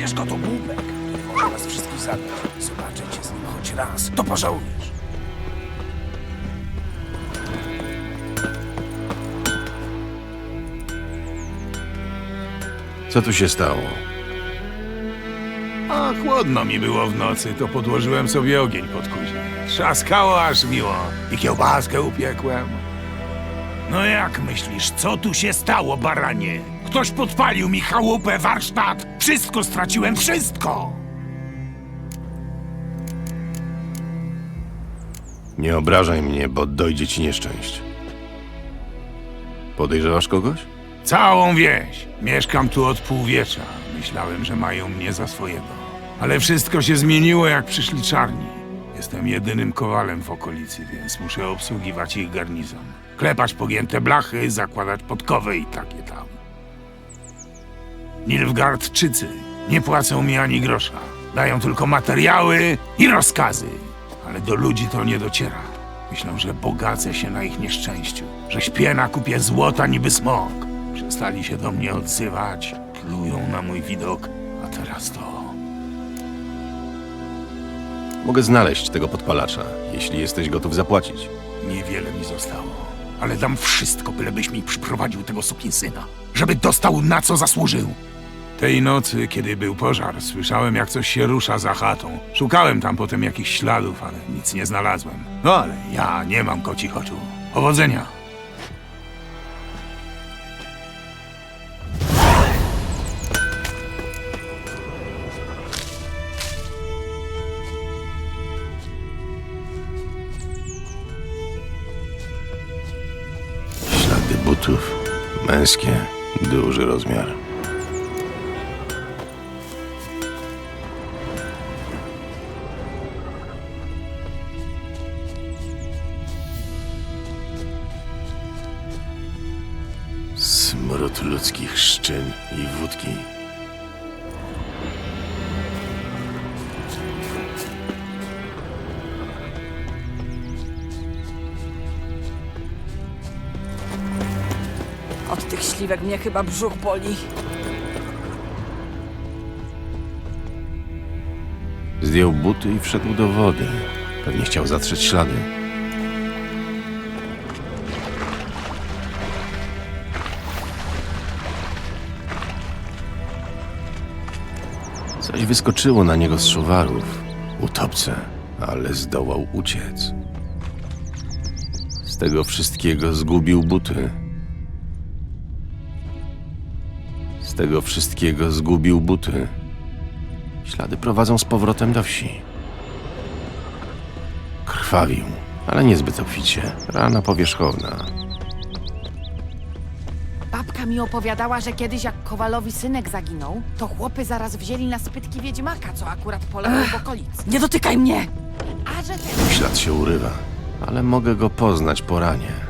Przecież go to głupek. Może nas wszystkich zabić. Zobaczę cię z nim choć raz. To pożałujesz. Co tu się stało? A chłodno mi było w nocy, to podłożyłem sobie ogień pod kuźnię. Trzaskało aż miło i kiełbaskę upiekłem. No jak myślisz, co tu się stało, baranie? Ktoś podpalił mi chałupę, warsztat. Wszystko straciłem, wszystko! Nie obrażaj mnie, bo dojdzie ci nieszczęść. Podejrzewasz kogoś? Całą wieś. Mieszkam tu od półwiecza. Myślałem, że mają mnie za swojego. Ale wszystko się zmieniło, jak przyszli czarni. Jestem jedynym kowalem w okolicy, więc muszę obsługiwać ich garnizon. Klepać pogięte blachy, zakładać podkowy i takie tam. Nilfgaardczycy nie płacą mi ani grosza. Dają tylko materiały i rozkazy. Ale do ludzi to nie dociera. Myślą, że bogacę się na ich nieszczęściu. Że śpię na kupie złota niby smok. Przestali się do mnie odzywać. Plują na mój widok. A teraz to... Mogę znaleźć tego podpalacza, jeśli jesteś gotów zapłacić. Niewiele mi zostało. Ale dam wszystko, bylebyś mi przyprowadził tego sukinsyna. Żeby dostał na co zasłużył. Tej nocy, kiedy był pożar, słyszałem jak coś się rusza za chatą. Szukałem tam potem jakichś śladów, ale nic nie znalazłem. No ale ja nie mam kocich oczu. Powodzenia. Ślady butów. Męskie. Duży rozmiar. Smród ludzkich szczyn i wódki. Od tych śliwek mnie chyba brzuch boli. Zdjął buty i wszedł do wody. Pewnie chciał zatrzeć ślady. Coś wyskoczyło na niego z szuwarów. Utopce, ale zdołał uciec. Z tego wszystkiego zgubił buty. Z tego wszystkiego zgubił buty. Ślady prowadzą z powrotem do wsi. Krwawił, ale niezbyt obficie. Rana powierzchowna. Babka mi opowiadała, że kiedyś jak Kowalowi synek zaginął, to chłopy zaraz wzięli na spytki wiedźmaka, co akurat polował w okolicy. Nie dotykaj mnie! A że ten Ślad się urywa, ale mogę go poznać po ranie.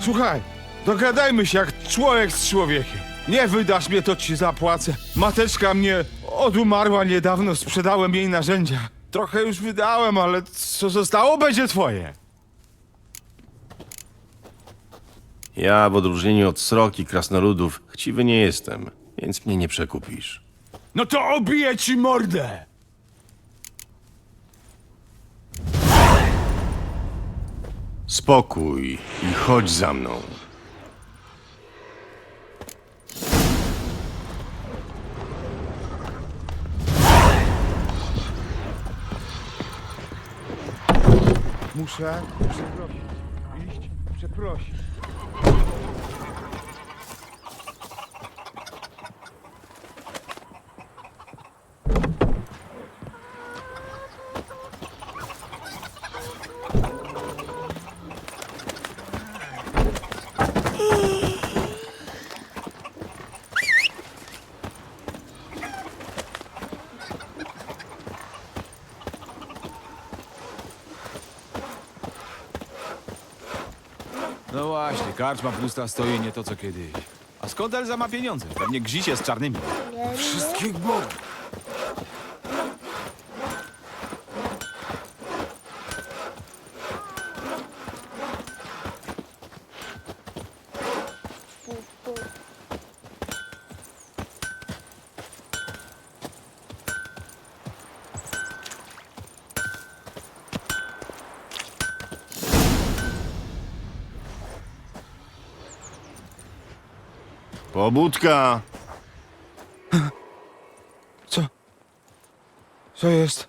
Słuchaj, dogadajmy się jak człowiek z człowiekiem. Nie wydasz mnie, to ci zapłacę. Mateczka mnie odumarła niedawno, sprzedałem jej narzędzia. Trochę już wydałem, ale co zostało, będzie twoje. Ja, w odróżnieniu od sroki krasnoludów, chciwy nie jestem, więc mnie nie przekupisz. No to obiję ci mordę! Spokój i chodź za mną. Muszę przeprosić. Iść, przeprosić. Karczma pusta stoi nie to co kiedyś. A skąd Elza ma pieniądze? Pewnie gzicie z czarnymi. Wszystkich bogów. Pobudka! Co? Co jest?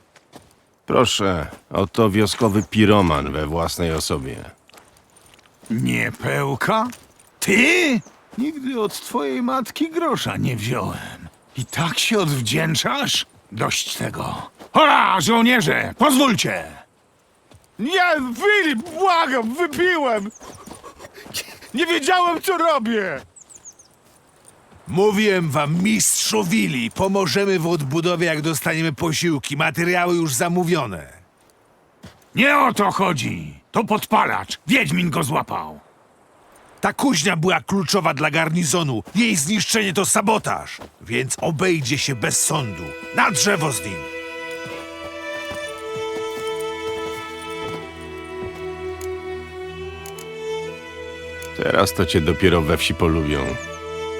Proszę, oto wioskowy piroman we własnej osobie. Nie pełka? Ty? Nigdy od twojej matki grosza nie wziąłem. I tak się odwdzięczasz? Dość tego. Hola, żołnierze, pozwólcie! Nie, Filip, błagam, wypiłem! Nie wiedziałem, co robię! Mówiłem wam, mistrzu Willi, pomożemy w odbudowie, jak dostaniemy posiłki. Materiały już zamówione. Nie o to chodzi. To podpalacz. Wiedźmin go złapał. Ta kuźnia była kluczowa dla garnizonu. Jej zniszczenie to sabotaż, więc obejdzie się bez sądu. Na drzewo z nim! Teraz to cię dopiero we wsi polubią.